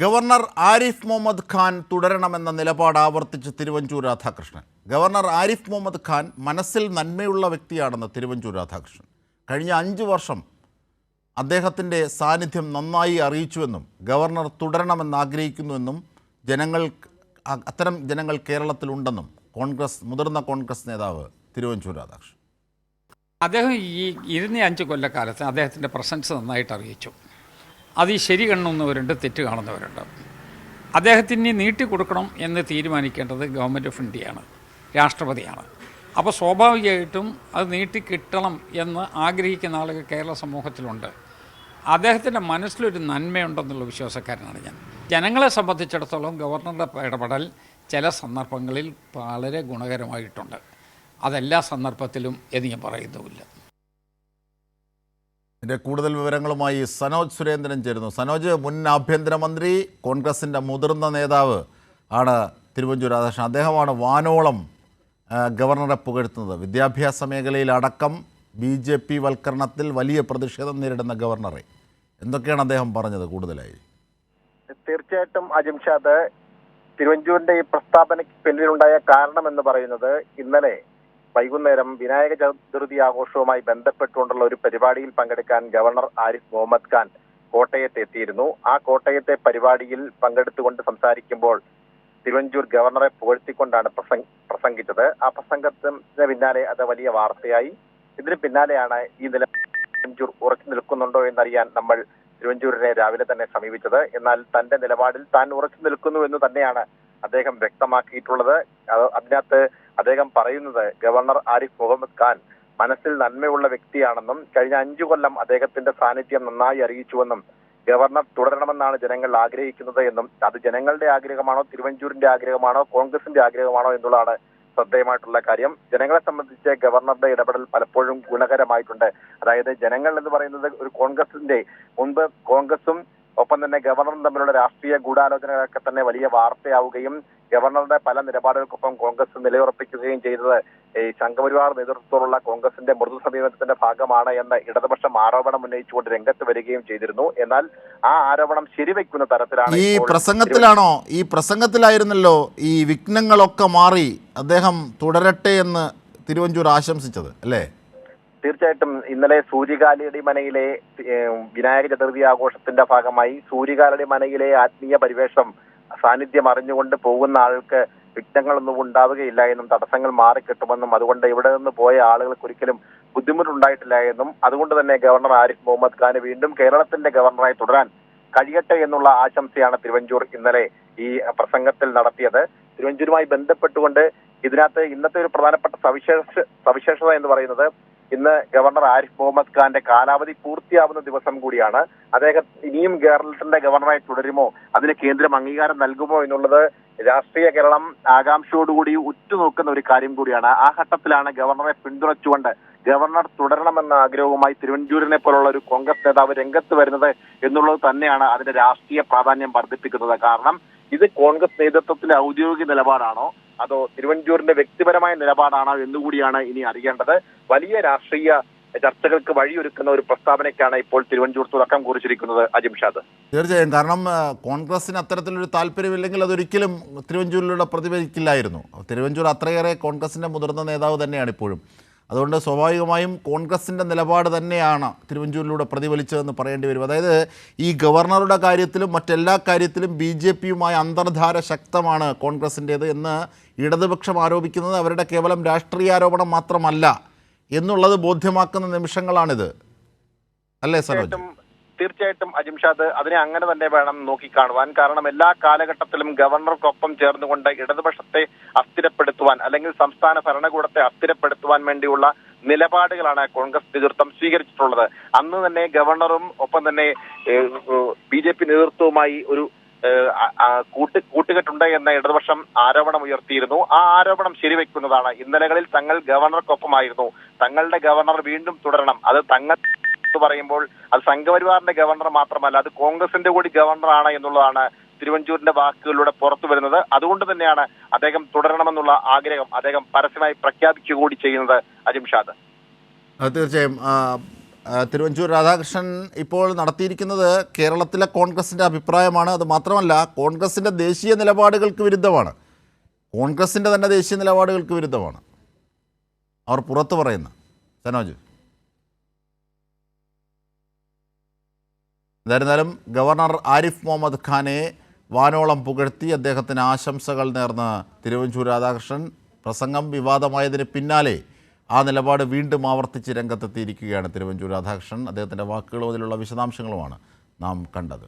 Governor Arif Muhammad Khan തുടരണമെന്ന നിലപാട് ആവർത്തിച്ച് തിരുവഞ്ചൂർ രാധാകൃഷ്ണൻ. ഗവർണർ ആരിഫ് മുഹമ്മദ് ഖാൻ മനസ്സിൽ നന്മയുള്ള വ്യക്തിയാണെന്ന് തിരുവഞ്ചൂർ രാധാകൃഷ്ണൻ. കഴിഞ്ഞ അഞ്ച് വർഷം അദ്ദേഹത്തിന്റെ സാന്നിധ്യം നന്നായി അറിയിച്ചുവെന്നും ഗവർണർ തുടരണമെന്ന് ആഗ്രഹിക്കുന്നുവെന്നും ജനങ്ങൾ അത്തരം ജനങ്ങൾ കേരളത്തിലുണ്ടെന്നും കോൺഗ്രസ് മുതിർന്ന കോൺഗ്രസ് നേതാവ് തിരുവഞ്ചൂർ രാധാകൃഷ്ണൻ. അദ്ദേഹം ഈ ഇരുന്ന അഞ്ച് കൊല്ലക്കാലത്ത് അദ്ദേഹത്തിന്റെ പ്രസൻസ് നന്നായിട്ട് അറിയിച്ചു. അത് ഈ ശരി കാണുന്നവരുണ്ട് തെറ്റ് കാണുന്നവരുണ്ട്. അദ്ദേഹത്തിന് നീട്ടി കൊടുക്കണം എന്ന് തീരുമാനിക്കേണ്ടത് ഗവൺമെന്റ് ഓഫ് ഇന്ത്യയാണ് രാഷ്ട്രപതിയാണ്. അപ്പോൾ സ്വാഭാവികമായിട്ടും അത് നീട്ടി കിട്ടണം എന്ന് ആഗ്രഹിക്കുന്ന ആളുകൾ കേരള സമൂഹത്തിലുണ്ട്. അദ്ദേഹത്തിന്റെ മനസ്സിലൊരു നന്മയുണ്ടെന്നുള്ള വിശ്വാസക്കാരനാണ് ഞാൻ. ജനങ്ങളെ സംബന്ധിച്ചിടത്തോളം ഗവർണറുടെ ഇടപെടൽ ചില സന്ദർഭങ്ങളിൽ വളരെ ഗുണകരമായിട്ടുണ്ട്. അതെല്ലാ സന്ദർഭത്തിലും എന്ന് ഞാൻ പറയുന്നുമില്ല. ഇതിന്റെ കൂടുതൽ വിവരങ്ങളുമായി സനോജ് സുരേന്ദ്രൻ ചേരുന്നു. സനോജ് മുൻ ആഭ്യന്തരമന്ത്രി കോൺഗ്രസിന്റെ മുതിർന്ന നേതാവ് ആണ് തിരുവഞ്ചൂർ രാധാകൃഷ്ണൻ. അദ്ദേഹമാണ് വാനോളം ഗവർണറെ പുകഴ്ത്തുന്നത്. വിദ്യാഭ്യാസ മേഖലയിലടക്കം ബി ജെ പി വൽക്കരണത്തിൽ വലിയ പ്രതിഷേധം നേരിടുന്ന ഗവർണറെ. എന്തൊക്കെയാണ് അദ്ദേഹം പറഞ്ഞത് കൂടുതലായി? തീർച്ചയായിട്ടും അജിംഷാദ് തിരുവഞ്ചൂരിന്റെ ഈ പ്രസ്താവനയ്ക്ക് പിന്നിലുണ്ടായ കാരണം എന്ന് പറയുന്നത് ഇന്നലെ വൈകുന്നേരം വിനായക ചതുർത്ഥി ആഘോഷവുമായി ബന്ധപ്പെട്ടുകൊണ്ടുള്ള ഒരു പരിപാടിയിൽ പങ്കെടുക്കാൻ ഗവർണർ ആരിഫ് മുഹമ്മദ് ഖാൻ കോട്ടയത്ത് എത്തിയിരുന്നു. ആ കോട്ടയത്തെ പരിപാടിയിൽ പങ്കെടുത്തുകൊണ്ട് സംസാരിക്കുമ്പോൾ തിരുവഞ്ചൂർ ഗവർണറെ പുകഴ്ത്തിക്കൊണ്ടാണ് പ്രസംഗിച്ചത്. ആ പ്രസംഗത്തിന് പിന്നാലെ അത് വലിയ വാർത്തയായി. ഇതിന് പിന്നാലെയാണ് ഈ നില തിരുവഞ്ചൂർ ഉറച്ചു നിൽക്കുന്നുണ്ടോ എന്നറിയാൻ നമ്മൾ തിരുവഞ്ചൂരിനെ രാവിലെ തന്നെ സമീപിച്ചത്. എന്നാൽ തന്റെ നിലപാടിൽ താൻ ഉറച്ചു നിൽക്കുന്നു എന്ന് തന്നെയാണ് അദ്ദേഹം വ്യക്തമാക്കിയിട്ടുള്ളത്. അത് അതിനകത്ത് അദ്ദേഹം പറയുന്നത് ഗവർണർ ആരിഫ് മുഹമ്മദ് ഖാൻ മനസ്സിൽ നന്മയുള്ള വ്യക്തിയാണെന്നും കഴിഞ്ഞ അഞ്ചു കൊല്ലം അദ്ദേഹത്തിന്റെ സാന്നിധ്യം നന്നായി അറിയിച്ചുവെന്നും ഗവർണർ തുടരണമെന്നാണ് ജനങ്ങൾ ആഗ്രഹിക്കുന്നത് എന്നും അത് ജനങ്ങളുടെ ആഗ്രഹമാണോ തിരുവഞ്ചൂരിന്റെ ആഗ്രഹമാണോ കോൺഗ്രസിന്റെ ആഗ്രഹമാണോ എന്നുള്ളതാണ് ശ്രദ്ധേയമായിട്ടുള്ള കാര്യം. ജനങ്ങളെ സംബന്ധിച്ച് ഗവർണറുടെ ഇടപെടൽ പലപ്പോഴും ഗുണകരമായിട്ടുണ്ട്. അതായത് ജനങ്ങൾ എന്ന് പറയുന്നത് ഒരു കോൺഗ്രസിന്റെ മുൻപ് കോൺഗ്രസും ഒപ്പം തന്നെ ഗവർണറും തമ്മിലുള്ള രാഷ്ട്രീയ ഗൂഢാലോചനകളൊക്കെ തന്നെ വലിയ വാർത്തയാവുകയും ഗവർണറുടെ പല നിലപാടുകൾക്കൊപ്പം കോൺഗ്രസ് നിലയുറപ്പിക്കുകയും ചെയ്തത് ഈ സംഘപരിവാർ നേതൃത്വത്തോടുള്ള കോൺഗ്രസിന്റെ മൃദു സമീപനത്തിന്റെ ഭാഗമാണ് എന്ന ഇടതുപക്ഷം ആരോപണം ഉന്നയിച്ചുകൊണ്ട് രംഗത്ത് വരികയും ചെയ്തിരുന്നു. എന്നാൽ ആ ആരോപണം ശരിവെക്കുന്ന തരത്തിലാണ് ഈ പ്രസംഗത്തിലാണോ? ഈ പ്രസംഗത്തിലായിരുന്നല്ലോ ഈ വിഘ്നങ്ങളൊക്കെ മാറി അദ്ദേഹം തുടരട്ടെ എന്ന് തിരുവഞ്ചൂർ ആശംസിച്ചത് അല്ലേ? തീർച്ചയായിട്ടും ഇന്നലെ സൂര്യകാലിയുടെ മനയിലെ വിനായക ചതുർത്ഥി ആഘോഷത്തിന്റെ ഭാഗമായി സൂര്യകാലിയുടെ മനയിലെ ആത്മീയ പരിവേഷം സാന്നിധ്യം അറിഞ്ഞുകൊണ്ട് പോകുന്ന ആൾക്ക് വിഘ്നങ്ങളൊന്നും ഉണ്ടാവുകയില്ല എന്നും തടസ്സങ്ങൾ മാറിക്കിട്ടുമെന്നും അതുകൊണ്ട് ഇവിടെ നിന്ന് പോയ ആളുകൾക്ക് ഒരിക്കലും ബുദ്ധിമുട്ടുണ്ടായിട്ടില്ല എന്നും അതുകൊണ്ട് തന്നെ ഗവർണർ ആരിഫ് മുഹമ്മദ് ഖാന് വീണ്ടും കേരളത്തിന്റെ ഗവർണറായി തുടരാൻ കഴിയട്ടെ എന്നുള്ള ആശംസയാണ് തിരുവഞ്ചൂർ ഇന്നലെ ഈ പ്രസംഗത്തിൽ നടത്തിയത്. തിരുവഞ്ചൂരുമായി ബന്ധപ്പെട്ടുകൊണ്ട് ഇതിനകത്ത് ഇന്നത്തെ ഒരു പ്രധാനപ്പെട്ട സവിശേഷ സവിശേഷത എന്ന് പറയുന്നത് ഇന്ന് ഗവർണർ ആരിഫ് മുഹമ്മദ് ഖാന്റെ കാലാവധി പൂർത്തിയാവുന്ന ദിവസം കൂടിയാണ് അദ്ദേഹം ഇനിയും കേരളത്തിന്റെ ഗവർണറായി തുടരുമോ? അതിന് കേന്ദ്രം അംഗീകാരം നൽകുമോ എന്നുള്ളത് രാഷ്ട്രീയ കേരളം ആകാംക്ഷയോടുകൂടി ഉറ്റുനോക്കുന്ന ഒരു കാര്യം കൂടിയാണ്. ആ ഘട്ടത്തിലാണ് ഗവർണറെ പിന്തുണച്ചുകൊണ്ട് ഗവർണർ തുടരണമെന്ന ആഗ്രഹവുമായി തിരുവഞ്ചൂരിനെ പോലുള്ള ഒരു കോൺഗ്രസ് നേതാവ് രംഗത്ത് വരുന്നത് എന്നുള്ളത് തന്നെയാണ് അതിന്റെ രാഷ്ട്രീയ പ്രാധാന്യം വർദ്ധിപ്പിക്കുന്നത്. കാരണം ഇത് കോൺഗ്രസ് നേതൃത്വത്തിന്റെ ഔദ്യോഗിക നിലപാടാണോ? അതോ തിരുവഞ്ചൂരിന്റെ വ്യക്തിപരമായ നിലപാടാണോ എന്നുകൂടിയാണ് ഇനി അറിയേണ്ടത്. വലിയ രാഷ്ട്രീയ ചർച്ചകൾക്ക് വഴിയൊരുക്കുന്ന ഒരു പ്രസ്താവനയ്ക്കാണ് ഇപ്പോൾ തിരുവഞ്ചൂർ തുടക്കം കുറിച്ചിരിക്കുന്നത് അജിംഷാദ് തീർച്ചയായും. കാരണം കോൺഗ്രസിന് അത്തരത്തിലൊരു താല്പര്യമില്ലെങ്കിൽ അതൊരിക്കലും തിരുവഞ്ചൂരിലൂടെ പ്രതിഫലിക്കില്ലായിരുന്നു തിരുവഞ്ചൂർ അത്രയേറെ കോൺഗ്രസിന്റെ മുതിർന്ന നേതാവ് തന്നെയാണ് ഇപ്പോഴും. അതുകൊണ്ട് സ്വാഭാവികമായും കോൺഗ്രസിന്റെ നിലപാട് തന്നെയാണ് തിരുവഞ്ചൂരിലൂടെ പ്രതിഫലിച്ചതെന്ന് പറയേണ്ടി വരും. അതായത് ഈ ഗവർണറുടെ കാര്യത്തിലും മറ്റെല്ലാ കാര്യത്തിലും ബി ജെ പിയുമായി അന്തർധാര ശക്തമാണ് കോൺഗ്രസിന്റേത് എന്ന് ഇടതുപക്ഷം ആരോപിക്കുന്നത് അവരുടെ കേവലം രാഷ്ട്രീയ ആരോപണം മാത്രമല്ല എന്നുള്ളത് ബോധ്യമാക്കുന്ന നിമിഷങ്ങളാണിത്. അല്ലേ സരോജ്? തീർച്ചയായിട്ടും അജിംഷാദ് അതിനെ അങ്ങനെ തന്നെ വേണം നോക്കിക്കാണുവാൻ കാരണം എല്ലാ കാലഘട്ടത്തിലും ഗവർണർക്കൊപ്പം ചേർന്നുകൊണ്ട് ഇടതുപക്ഷത്തെ അസ്ഥിരപ്പെടുത്തുവാൻ അല്ലെങ്കിൽ സംസ്ഥാന ഭരണകൂടത്തെ അസ്ഥിരപ്പെടുത്തുവാൻ വേണ്ടിയുള്ള നിലപാടുകളാണ് കോൺഗ്രസ് നേതൃത്വം സ്വീകരിച്ചിട്ടുള്ളത്. അന്ന് തന്നെ ഗവർണറും ഒപ്പം തന്നെ ബി ജെ പി നേതൃത്വവുമായി ഒരു കൂട്ട് കൂട്ടുകെട്ടുണ്ട് എന്ന ഇടതുപക്ഷം ആരോപണം ഉയർത്തിയിരുന്നു. ആ ആരോപണം ശരിവെക്കുന്നതാണ്. ഇന്നലകളിൽ തങ്ങൾ ഗവർണർക്കൊപ്പമായിരുന്നു. തങ്ങളുടെ ഗവർണർ വീണ്ടും തുടരണം. അത് തങ്ങൾ എന്ന് പറയുമ്പോൾ അത് സംഘപരിവാറിന്റെ ഗവർണർ മാത്രമല്ല അത് കോൺഗ്രസിന്റെ കൂടി ഗവർണറാണ് എന്നുള്ളതാണ് തിരുവഞ്ചൂരിന്റെ വാക്കുകളിലൂടെ പുറത്തു വരുന്നത്. അതുകൊണ്ട് തന്നെയാണ് അദ്ദേഹം തുടരണമെന്നുള്ള ആഗ്രഹം അദ്ദേഹം പരസ്യമായി പ്രഖ്യാപിക്കുകൂടി ചെയ്യുന്നത് അജിംഷാദ് തീർച്ചയായും. തിരുവഞ്ചൂർ രാധാകൃഷ്ണൻ ഇപ്പോൾ നടത്തിയിരിക്കുന്നത് കേരളത്തിലെ കോൺഗ്രസിന്റെ അഭിപ്രായമാണ്. അത് മാത്രമല്ല കോൺഗ്രസിന്റെ ദേശീയ നിലപാടുകൾക്ക് വിരുദ്ധമാണ്. കോൺഗ്രസിന്റെ തന്നെ ദേശീയ നിലപാടുകൾക്ക് വിരുദ്ധമാണ്. അവർ പുറത്തു പറയുന്ന. സനോജ്. എന്തായിരുന്നാലും ഗവർണർ ആരിഫ് മുഹമ്മദ് ഖാനെ വാനോളം പുകഴ്ത്തി അദ്ദേഹത്തിന് ആശംസകൾ നേർന്ന് തിരുവഞ്ചൂർ രാധാകൃഷ്ണൻ പ്രസംഗം വിവാദമായതിന് പിന്നാലെ ആ നിലപാട് വീണ്ടും ആവർത്തിച്ച് രംഗത്തെത്തിയിരിക്കുകയാണ് തിരുവഞ്ചൂർ രാധാകൃഷ്ണൻ. അദ്ദേഹത്തിന്റെ വാക്കുകളും അതിലുള്ള വിശദാംശങ്ങളുമാണ് നാം കണ്ടത്.